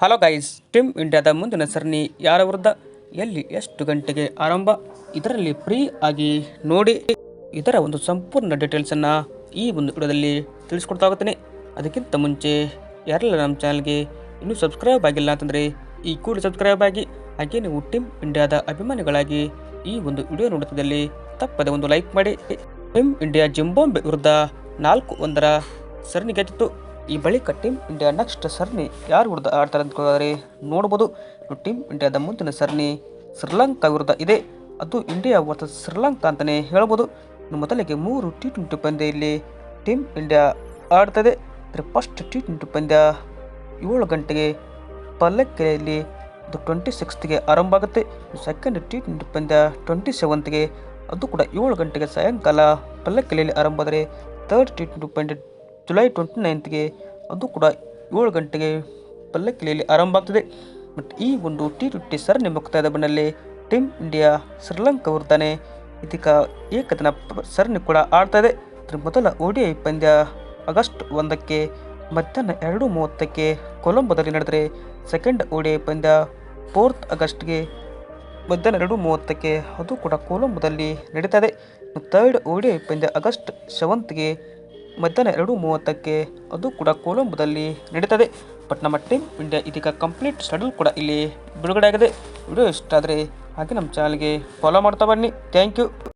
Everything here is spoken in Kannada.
ಹಲೋ ಗೈಸ್ ಟೀಮ್ ಇಂಡಿಯಾದ ಮುಂದಿನ ಸರಣಿ ಯಾರ ವಿರುದ್ಧ? ಎಲ್ಲಿ ಎಷ್ಟು ಗಂಟೆಗೆ ಆರಂಭ? ಇದರಲ್ಲಿ ಫ್ರೀ ಆಗಿ ನೋಡಿ ಇದರ ಒಂದು ಸಂಪೂರ್ಣ ಡೀಟೇಲ್ಸನ್ನು ಈ ಒಂದು ವಿಡಿಯೋದಲ್ಲಿ ತಿಳಿಸ್ಕೊಡ್ತಾ ಹೋಗ್ತೀನಿ. ಅದಕ್ಕಿಂತ ಮುಂಚೆ, ಯಾರೆಲ್ಲ ನಮ್ಮ ಚಾನಲ್ಗೆ ಇನ್ನೂ ಸಬ್ಸ್ಕ್ರೈಬ್ ಆಗಿಲ್ಲ ಅಂತಂದರೆ ಈ ಕೂಡ ಸಬ್ಸ್ಕ್ರೈಬ್ ಆಗಿ, ಹಾಗೆ ನೀವು ಟೀಮ್ ಇಂಡಿಯಾದ ಅಭಿಮಾನಿಗಳಾಗಿ ಈ ಒಂದು ವಿಡಿಯೋ ನೋಡುತ್ತಿದ್ದಲ್ಲಿ ತಪ್ಪದೆ ಒಂದು ಲೈಕ್ ಮಾಡಿ. ಟೀಮ್ ಇಂಡಿಯಾ ಜಿಂಬಾಂಬೆ ವಿರುದ್ಧ ನಾಲ್ಕು ಒಂದರ ಸರಣಿ ಗೆದ್ದಿತ್ತು. ಈ ಬಳಿಕ ಟೀಮ್ ಇಂಡಿಯಾ ನೆಕ್ಸ್ಟ್ ಸರಣಿ ಯಾರು ವಿರುದ್ಧ ಆಡ್ತಾರೆ ಅಂದ್ಕೊಳ್ತಾರೆ ನೋಡ್ಬೋದು. ಟೀಮ್ ಇಂಡಿಯಾದ ಮುಂದಿನ ಸರಣಿ ಶ್ರೀಲಂಕಾ ವಿರುದ್ಧ ಇದೆ. ಅದು ಇಂಡಿಯಾ ವರ್ಸಸ್ ಶ್ರೀಲಂಕಾ ಅಂತಲೇ ಹೇಳ್ಬೋದು. ಮೊದಲಿಗೆ ಮೂರು ಟಿ ಟ್ವೆಂಟಿ ಪಂದ್ಯ ಇಲ್ಲಿ ಟೀಮ್ ಇಂಡಿಯಾ ಆಡ್ತದೆ. ಅಂದರೆ ಫಸ್ಟ್ ಟಿ ಟ್ವೆಂಟಿ ಪಂದ್ಯ ಏಳು ಗಂಟೆಗೆ ಪಲ್ಲಕ್ಕೆಯಲ್ಲಿ ಅದು ಟ್ವೆಂಟಿ ಸಿಕ್ಸ್ತ್ಗೆ ಆರಂಭ ಆಗುತ್ತೆ. ಸೆಕೆಂಡ್ ಟಿ ಟ್ವೆಂಟಿ ಪಂದ್ಯ ಟ್ವೆಂಟಿ ಸೆವೆಂತ್ಗೆ ಅದು ಕೂಡ ಏಳು ಗಂಟೆಗೆ ಸಾಯಂಕಾಲ ಪಲ್ಲಕ್ಕೆಲೆಯಲ್ಲಿ ಆರಂಭ ಆದರೆ ತರ್ಡ್ ಟಿ ಟ್ವೆಂಟಿ ಪಂದ್ಯ ಜುಲೈ ಟ್ವೆಂಟಿ ನೈನ್ತ್ಗೆ ಅದು ಕೂಡ ಏಳು ಗಂಟೆಗೆ ಪಲ್ಲಕ್ಕಿಲೆಯಲ್ಲಿ ಆರಂಭ ಆಗ್ತದೆ. ಮತ್ತು ಈ ಒಂದು ಟಿ ಟ್ವೆಂಟಿ ಸರಣಿ ಮುಕ್ತಾಯದ ಬಣ್ಣಲ್ಲಿ ಟೀಮ್ ಇಂಡಿಯಾ ಶ್ರೀಲಂಕಾ ವಿರುದ್ಧನೇ ಇದೀಗ ಏಕದಿನ ಸರಣಿ ಕೂಡ ಆಡ್ತಾ ಇದೆ. ಇದರ ಮೊದಲ ಐ ಪಂದ್ಯ ಆಗಸ್ಟ್ ಒಂದಕ್ಕೆ ಮಧ್ಯಾಹ್ನ ಎರಡು ಮೂವತ್ತಕ್ಕೆ ಕೊಲಂಬೋದಲ್ಲಿ ನಡೆದರೆ ಸೆಕೆಂಡ್ ಓಡಿಐ ಪಂದ್ಯ ಫೋರ್ತ್ ಆಗಸ್ಟ್ಗೆ ಮಧ್ಯಾಹ್ನ ಎರಡು ಮೂವತ್ತಕ್ಕೆ ಅದು ಕೂಡ ಕೊಲಂಬೋದಲ್ಲಿ ನಡೀತಾ ಇದೆ. ಥರ್ಡ್ ಐ ಪಂದ್ಯ ಆಗಸ್ಟ್ ಸೆವೆಂತ್ಗೆ ಮಧ್ಯಾಹ್ನ ಎರಡು ಮೂವತ್ತಕ್ಕೆ ಅದು ಕೂಡ ಕೊಲಂಬೋದಲ್ಲಿ ನಡೀತದೆ. ಬಟ್ ನಮ್ಮ ಟೀಮ್ ಇಂಡಿಯಾ ಇದೀಗ ಕಂಪ್ಲೀಟ್ ಶೆಡ್ಯೂಲ್ ಕೂಡ ಇಲ್ಲಿ ಬಿಡುಗಡೆ ಆಗಿದೆ ವಿಡಿಯೋ ಇಷ್ಟ ಆದರೆ ಹಾಗೆ ನಮ್ಮ ಚಾನಲ್ಗೆ ಫಾಲೋ ಮಾಡ್ತಾ ಬನ್ನಿ. Thank you